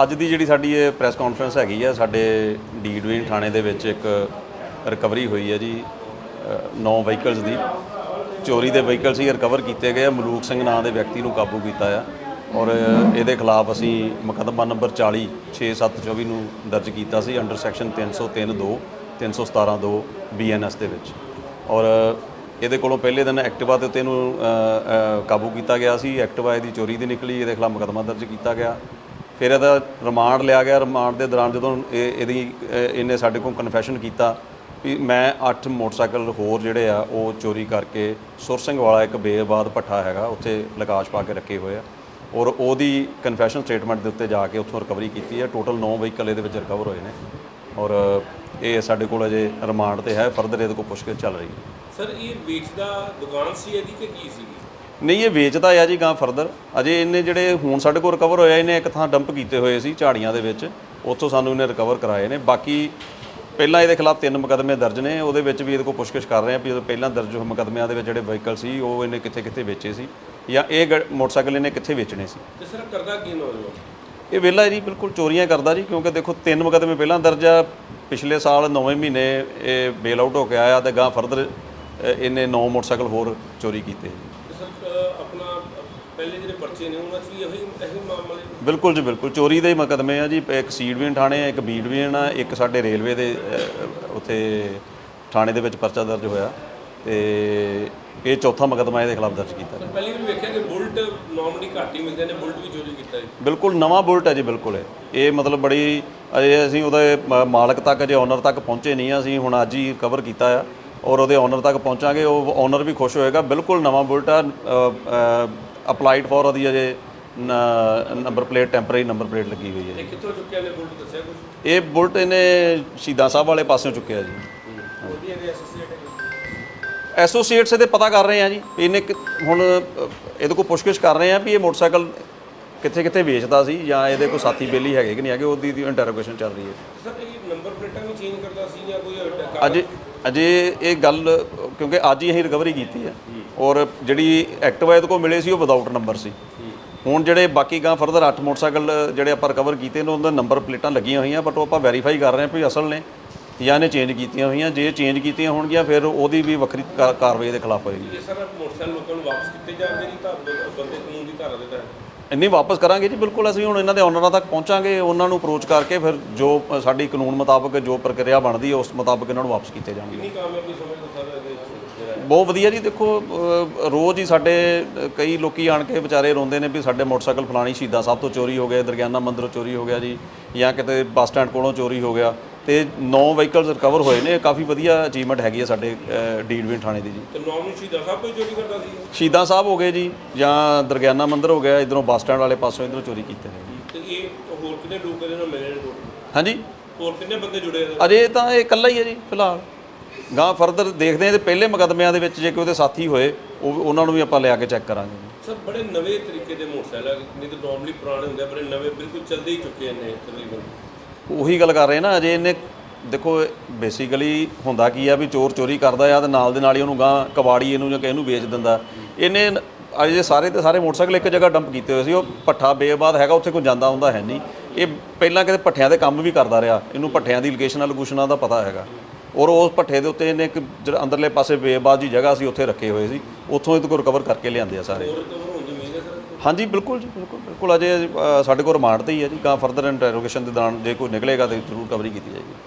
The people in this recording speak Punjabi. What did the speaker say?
ਅੱਜ ਦੀ ਜਿਹੜੀ ਸਾਡੀ ਇਹ ਪ੍ਰੈਸ ਕਾਨਫਰੰਸ ਹੈਗੀ ਆ, ਸਾਡੇ ਡੀ ਡੀਡਵਿਨ ਥਾਣੇ ਦੇ ਵਿੱਚ ਇੱਕ ਰਿਕਵਰੀ ਹੋਈ ਹੈ ਜੀ 9 ਵਹੀਕਲਸ ਦੀ। ਚੋਰੀ ਦੇ ਵਹੀਕਲਸ ਹੀ ਰਿਕਵਰ ਕੀਤੇ ਗਏ ਆ, ਮਲੂਕ ਸਿੰਘ ਨਾਂ ਦੇ ਵਿਅਕਤੀ ਨੂੰ ਕਾਬੂ ਕੀਤਾ ਆ। ਔਰ ਇਹਦੇ ਖਿਲਾਫ ਅਸੀਂ ਮੁਕੱਦਮਾ ਨੰਬਰ 40 6724 ਨੂੰ ਦਰਜ ਕੀਤਾ ਸੀ ਅੰਡਰ ਸੈਕਸ਼ਨ 303 2 317 2 ਬੀਐਨਐਸ ਦੇ ਵਿੱਚ। ਔਰ ਇਹਦੇ ਕੋਲੋਂ ਪਹਿਲੇ ਦਿਨ ਐਕਟਿਵਾ ਦੇ ਉੱਤੇ ਇਹਨੂੰ ਕਾਬੂ ਕੀਤਾ ਗਿਆ ਸੀ। ਐਕਟਿਵਾ ਇਹਦੀ ਚੋਰੀ ਦੀ ਨਿਕਲੀ, ਇਹਦੇ ਖਿਲਾਫ ਮੁਕੱਦਮਾ ਦਰਜ ਕੀਤਾ ਗਿਆ। ਫਿਰ ਇਹਦਾ ਰਿਮਾਂਡ ਲਿਆ ਗਿਆ, ਰਿਮਾਂਡ ਦੇ ਦੌਰਾਨ ਜਦੋਂ ਇਹ, ਇਹਦੀ ਇਹਨੇ ਸਾਡੇ ਕੋਲ ਕਨਫੈਸ਼ਨ ਕੀਤਾ ਵੀ ਮੈਂ 8 ਮੋਟਰਸਾਈਕਲ ਹੋਰ ਜਿਹੜੇ ਆ, ਉਹ ਚੋਰੀ ਕਰਕੇ ਸੁਰ ਸਿੰਘ ਵਾਲਾ ਇੱਕ ਬੇਬਾਦ ਭੱਠਾ ਹੈਗਾ, ਉੱਥੇ ਲਗਾਸ਼ ਪਾ ਕੇ ਰੱਖੇ ਹੋਏ ਆ। ਔਰ ਉਹਦੀ ਕਨਫੈਸ਼ਨ ਸਟੇਟਮੈਂਟ ਦੇ ਉੱਤੇ ਜਾ ਕੇ ਉੱਥੋਂ ਰਿਕਵਰੀ ਕੀਤੀ ਹੈ। ਟੋਟਲ 9 ਵਹੀਕਲ ਇਹਦੇ ਵਿੱਚ ਰਿਕਵਰ ਹੋਏ ਨੇ। ਔਰ ਇਹ ਸਾਡੇ ਕੋਲ ਅਜੇ ਰਿਮਾਂਡ ਤੇ ਹੈ ਫਰਦਰ ਇਹਦੇ ਕੋਲ ਪੁੱਛਗਿੱਛ ਚੱਲ ਰਹੀ ਹੈ। ਸਰ ਇਹ ਵੇਚਦਾ ਦੁਕਾਨ ਸੀ ਇਹਦੀ ਕਿ ਕੀ ਸੀਗੀ? ਨਹੀਂ ਇਹ ਵੇਚਦਾ ਆ ਜੀ ਗਾਂ ਫਰਦਰ ਅਜੇ ਇਹਨੇ ਜਿਹੜੇ ਹੁਣ ਸਾਡੇ ਕੋਲ ਰਿਕਵਰ ਹੋਇਆ ਇਹਨੇ ਇੱਕ ਥਾਂ ਡੰਪ ਕੀਤੇ ਹੋਏ ਸੀ ਝਾੜੀਆਂ ਦੇ ਵਿੱਚ। ਉੱਥੋਂ ਸਾਨੂੰ ਇਹਨੇ ਰਿਕਵਰ ਕਰਾਏ ਨੇ। ਬਾਕੀ ਪਹਿਲਾਂ ਇਹਦੇ ਖਿਲਾਫ ਤਿੰਨ ਮੁਕੱਦਮੇ ਦਰਜ ਨੇ। ਉਹਦੇ ਵਿੱਚ ਵੀ ਇਹਦੇ ਕੋਲ ਪੁੱਛਗਿੱਛ ਕਰ ਰਹੇ ਆ ਵੀ ਜਦੋਂ ਪਹਿਲਾਂ ਦਰਜ ਮੁਕੱਦਮਿਆਂ ਦੇ ਵਿੱਚ ਜਿਹੜੇ ਵਹੀਕਲ ਸੀ ਉਹ ਇਹਨੇ ਕਿੱਥੇ ਕਿੱਥੇ ਵੇਚੇ ਸੀ? ਜਾਂ ਇਹ ਗ- ਮੋਟਰਸਾਈਕਲ ਇਹਨੇ ਕਿੱਥੇ ਵੇਚਣੇ ਸੀ? ਤੇ ਸਰ ਕਰਦਾ ਕੀ ਨੌਜਵਾਨ? ਇਹ ਵਿਹਲਾ ਜੀ ਬਿਲਕੁਲ ਚੋਰੀਆਂ ਕਰਦਾ ਜੀ ਕਿਉਂਕਿ ਦੇਖੋ ਤਿੰਨ ਮੁਕੱਦਮੇ ਪਹਿਲਾਂ ਦਰਜ ਆ। ਪਿਛਲੇ ਸਾਲ 9ਵੇਂ ਮਹੀਨੇ ਇਹ ਬੇਲ ਆਊਟ ਹੋ ਕੇ ਆਇਆ ਤੇ ਗਾਂ ਫਰਦਰ ਇਹਨੇ 9 ਮੋਟਰਸਾਈਕਲ ਹੋਰ ਚੋਰੀ ਕੀਤੇ ਜੀ। ਆਪਣਾ ਪਹਿਲੇ ਜਿਹੜੇ ਪਰਚੇ ਨੇ ਉਹਨਾਂ 'ਚ ਵੀ ਇਹੀ ਇਹੀ ਮਾਮਲੇ ਬਿਲਕੁਲ ਜੀ ਬਿਲਕੁਲ। ਚੋਰੀ ਦੇ ਹੀ ਮੁਕੱਦਮੇ ਆ ਜੀ। ਇੱਕ ਸੀਡਵੀਨ ਥਾਣੇ ਆ ਇੱਕ ਬੀਡਵੀਨ ਆ ਇੱਕ ਸਾਡੇ ਰੇਲਵੇ ਦੇ ਅਹ, ਉੱਥੇ ਥਾਣੇ ਦੇ ਵਿੱਚ ਪਰਚਾ ਦਰਜ ਹੋਇਆ। ਤੇ ਇਹ ਚੌਥਾ ਮੁਕੱਦਮਾ ਇਹਦੇ ਖਿਲਾਫ ਦਰਜ ਕੀਤਾ ਪਹਿਲੀ ਵੀ ਵੇਖਿਆ ਕਿ ਬੁਲਟ ਨਾਰਮਲੀ ਘੱਟ ਹੀ ਮਿਲਦੇ ਨੇ ਬੁਲਟ ਵੀ ਚੋਰੀ ਕੀਤਾ ਹੈ ਬਿਲਕੁਲ ਨਵਾਂ ਬੁਲਟ ਹੈ ਜੀ ਬਿਲਕੁਲ ਇਹ। ਇਹ ਮਤਲਬ ਬੜੀ ਅਜੇ ਅਸੀਂ ਉਹਦੇ ਮ- ਮਾਲਕ ਤੱਕ ਅਜੇ ਓਨਰ ਤੱਕ ਪਹੁੰਚੇ ਨਹੀਂ ਆ। ਅਸੀਂ ਹੁਣ ਅੱਜ ਹੀ ਕਵਰ ਕੀਤਾ ਆ। ਔਰ ਉਹਦੇ ਓਨਰ ਤੱਕ ਪਹੁੰਚਾਂਗੇ ਉਹ ਓਨਰ ਵੀ ਖੁਸ਼ ਹੋਏਗਾ। ਬਿਲਕੁਲ ਨਵਾਂ ਬੁਲਟ ਆ ਅਪਲਾਈਡ ਫॉर ਉਹਦੀ ਅਜੇ number plate temporary number plate ਲੱਗੀ ਹੋਈ ਹੈ। ਤੇ ਕਿੱਥੋਂ ਚੁੱਕਿਆ ਨੇ ਬੁਲਟ ਦੱਸਿਆ ਕੁਝ ਇਹ ਬੁਲਟ ਇਹਨੇ ਸ਼ਹੀਦਾਂ ਸਾਹਿਬ ਵਾਲੇ ਪਾਸਿਓਂ ਚੁੱਕਿਆ ਜੀ। ਉਹਦੀ ਇਹਦੇ ਐਸੋਸੀਏਟ ਹੈ ਐਸੋਸੀਏਟਸ ਇਹਦੇ ਪਤਾ ਕਰ ਰਹੇ ਆ ਜੀ ਇਹਨੇ ਹੁਣ ਇਹਦੇ ਕੋਲ ਪੁੱਛਗਿੱਛ ਕਰ ਰਹੇ ਆ ਵੀ ਇਹ ਮੋਟਰਸਾਈਕਲ ਕਿੱਥੇ ਕਿੱਥੇ ਵੇਚਦਾ ਸੀ ਜਾਂ ਇਹਦੇ ਕੋਈ ਸਾਥੀ ਬੇਲੀ ਹੈਗੇ ਕਿ ਨਹੀਂ ਹੈਗੇ ਉਹਦੀ ਦੀ ਇੰਟਰੋਗੇਸ਼ਨ ਚੱਲ ਰਹੀ ਹੈ। ਸਰ ਇਹ ਨੰਬਰ ਪਲੇਟਾਂ ਵੀ ਚੇਂਜ ਕਰਦਾ ਸੀ ਜਾਂ ਕੋਈ ਅ, ਅਜੇ ਅਜੇ ਇਹ ਗੱਲ ਕਿਉਂਕਿ ਅੱਜ ਹੀ ਅਸੀਂ ਰਿਕਵਰੀ ਕੀਤੀ ਹੈ। ਔਰ ਜਿਹੜੀ ਐਕਟਿਵਾ ਇਹਦੇ ਕੋਲ ਮਿਲੇ ਸੀ ਉਹ ਵਿਦਆਊਟ ਨੰਬਰ ਸੀ। ਹੁਣ ਜਿਹੜੇ ਬਾਕੀ ਗਾਂ ਫਰਦਰ 8 ਮੋਟਰਸਾਈਕਲ ਜਿਹੜੇ ਆਪਾਂ ਰਿਕਵਰ ਕੀਤੇ ਨੇ ਉਹਨਾਂ ਦੇ ਨੰਬਰ ਪਲੇਟਾਂ ਲੱਗੀਆਂ ਹੋਈਆਂ ਬਟ ਉਹ ਆਪਾਂ ਵੈਰੀਫਾਈ ਕਰ ਰਹੇ ਹਾਂ ਵੀ ਅਸਲ ਨੇ ਜਾਂ ਇਹਨੇ ਚੇਂਜ ਕੀਤੀਆਂ ਹੋਈਆਂ। ਜੇ ਚੇਂਜ ਕੀਤੀਆਂ ਹੋਣਗੀਆਂ ਫਿਰ ਉਹਦੀ ਵੀ ਵੱਖਰੀ ਕਾ- ਕਾਰਵਾਈ ਦੇ ਖਿਲਾਫ ਹੋਏਗੀ। ਇਹ ਸਰ ਮੋਟਰਸਾਈਕਲ ਲੋਕਾਂ ਨੂੰ ਵਾਪਸ ਕੀਤੇ ਜਾਣਗੇ ਨਹੀਂ ਤਾਂ ਬ- ਬੰਦੇ ਕਾਨੂੰਨ ਦੀ ਧਾਰਾ ਦੇ ਤਹਿਤ? ਇੰਨੀ ਵਾਪਸ ਕਰਾਂਗੇ ਜੀ ਬਿਲਕੁਲ ਅਸੀਂ ਹੁਣ ਇਹਨਾਂ ਦੇ ਓਨਰਾਂ ਤੱਕ ਪਹੁੰਚਾਂਗੇ ਉਹਨਾਂ ਨੂੰ ਅਪਰੋਚ ਕਰਕੇ ਫਿਰ ਜੋ ਸਾਡੀ ਕਾਨੂੰਨ ਮੁਤਾਬਕ ਜੋ ਪ੍ਰਕਿਰਿਆ ਬਣਦੀ ਹੈ ਉਸ ਮੁਤਾਬਕ ਇਹਨਾਂ ਨੂੰ ਵਾਪਸ ਕੀਤੇ ਜਾਣਗੇ? ਬਹੁਤ ਵਧੀਆ ਜੀ ਦੇਖੋ ਰੋਜ਼ ਹੀ ਸਾਡੇ ਕਈ ਲੋਕੀ ਆਣ ਕੇ ਵਿਚਾਰੇ ਰੋਂਦੇ ਨੇ ਵੀ ਸਾਡੇ ਮੋਟਰਸਾਈਕਲ ਫਲਾਣੀ ਸ਼ਹੀਦਾਂ ਸਾਹਿਬ ਤੋਂ ਚੋਰੀ ਹੋ ਗਿਆ ਦਰਗਿਆਨਾ ਮੰਦਿਰੋਂ ਚੋਰੀ ਹੋ ਗਿਆ ਜੀ ਜਾਂ ਕਿਤੇ ਬੱਸ ਸਟੈਂਡ ਕੋਲੋਂ ਚੋਰੀ ਹੋ ਗਿਆ ਤੇ 9 ਵਹੀਕਲਸ ਰਿਕਵਰ ਹੋਏ ਨੇ ਇਹ ਕਾਫੀ ਵਧੀਆ ਅਚੀਵਮੈਂਟ ਹੈਗੀ ਹੈ ਸਾਡੇ ਡੀਡਵਿਨ ਥਾਣੇ ਦੀ ਜੀ। ਤੇ ਨਾਰਮਲੀ ਸ਼ਹੀਦਾਂ ਸਾਹਿਬ ਕੋਈ ਚੋਰੀ ਕਰਦਾ ਸੀ? ਸ਼ਹੀਦਾਂ ਸਾਹਿਬ ਹੋ ਗਏ ਜੀ ਜਾਂ ਦਰਗਿਆਨਾ ਮੰਦਿਰ ਹੋ ਗਿਆ ਇਧਰੋਂ ਬੱਸ ਸਟੈਂਡ ਵਾਲੇ ਪਾਸੋਂ ਇਧਰੋਂ ਚੋਰੀ ਕੀਤੇ ਨੇ। ਤੇ ਇਹ ਹੋਰ ਕਿੰਨੇ ਲੋਕ ਇਹਦੇ ਨਾਲ ਮਿਲੇ ਨੇ ਹਾਂਜੀ? ਹੋਰ ਕਿੰਨੇ ਬੰਦੇ ਜੁੜੇ ਇਹਦੇ ਅਜੇ ਤਾਂ ਇਹ ਇਕੱਲਾ ਹੀ ਹੈ ਜੀ ਫਿਲਹਾਲ। ਗਾਂ ਫਰਦਰ ਦੇਖਦੇ ਹਾਂ ਤੇ ਪਹਿਲੇ ਮੁਕੱਦਮਿਆਂ ਦੇ ਵਿੱਚ ਜੇ ਕੋਈ ਉਹਦੇ ਸਾਥੀ ਹੋਏ ਉਹ ਉਹਨਾਂ ਨੂੰ ਵੀ ਆਪਾਂ ਲਿਆ ਕੇ ਚੈੱਕ ਕਰਾਂਗੇ। ਜੀ ਸਰ ਬੜੇ ਨਵੇਂ ਤਰੀਕੇ ਦੇ ਮੋਟਰਸਾਈਕਲ ਆ ਨਹੀਂ ਤਾਂ ਨਾਰਮਲੀ ਪੁਰਾਣੇ ਹੁੰਦੇ ਆ ਪਰ ਇਹ ਨਵੇਂ ਬਿਲਕੁਲ ਚੱਲਦੇ ਹੀ ਚੁੱਕੇ ਨੇ ਤਕਰੀਬਨ। ਉਹੀ ਗੱਲ ਕਰ ਰਹੇ ਨਾ, ਅਜੇ ਇਹਨੇ, ਦੇਖੋ ਬੇਸਿਕਲੀ ਹੁੰਦਾ ਕੀ ਆ ਵੀ ਚੋਰ ਚੋਰੀ ਕਰਦਾ ਆ ਤੇ ਨਾਲ ਦੇ ਨਾਲ ਹੀ ਉਹਨੂੰ ਗਾਂ ਕਬਾੜੀ ਇਹਨੂੰ ਜਾਂ ਕਿਸੇ ਨੂੰ ਵੇਚ ਦਿੰਦਾ। ਇਹਨੇ ਅਜੇ ਸਾਰੇ ਤੇ ਸਾਰੇ ਮੋਟਰਸਾਈਕਲ ਇੱਕ ਜਗ੍ਹਾ ਡੰਪ ਕੀਤੇ ਹੋਏ ਸੀ, ਉਹ ਪੱਠਾ ਬੇਬਾਦ ਹੈਗਾ, ਉੱਥੇ ਕੋਈ ਜਾਂਦਾ ਹੁੰਦਾ ਹੈ ਨਹੀਂ। ਇਹ ਪਹਿਲਾਂ ਕਿਤੇ ਪੱਠਿਆਂ ਦੇ ਕੰਮ ਵੀ ਕਰਦਾ ਰਿਹਾ, ਇਹਨੂੰ ਪੱਠਿਆਂ ਦੀ ਲੋਕੇਸ਼ਨਾਂ ਲੋਕੇਸ਼ਨਾਂ ਦਾ ਪਤਾ ਹੈਗਾ। ਔਰ ਉਸ ਪੱਠੇ ਦੇ ਉੱਤੇ ਇਹਨੇ ਇੱਕ ਜਿਹੜਾ ਅੰਦਰਲੇ ਪਾਸੇ ਬੇਆਬਾਦ ਜੀ ਜਗ੍ਹਾ ਸੀ, ਉੱਥੇ ਰੱਖੇ ਹੋਏ ਸੀ, ਉੱਥੋਂ ਇਹਦੇ ਕੋਲ ਰਿਕਵਰ ਕਰਕੇ ਲਿਆਂਦੇ ਆ ਸਾਰੇ। ਹਾਂਜੀ, ਬਿਲਕੁਲ ਜੀ, ਬਿਲਕੁਲ ਬਿਲਕੁਲ। ਅਜੇ ਸਾਡੇ ਕੋਲ ਰਿਮਾਂਡ ਤੇ ਹੀ ਹੈ ਜੀ। ਗਾਂ ਫਰਦਰ ਇੰਟਰੋਗੇਸ਼ਨ ਦੇ ਦੌਰਾਨ ਜੇ ਕੋਈ ਨਿਕਲੇਗਾ ਤੇ ਜ਼ਰੂਰ ਕਵਰੀ ਕੀਤੀ ਜਾਏਗੀ।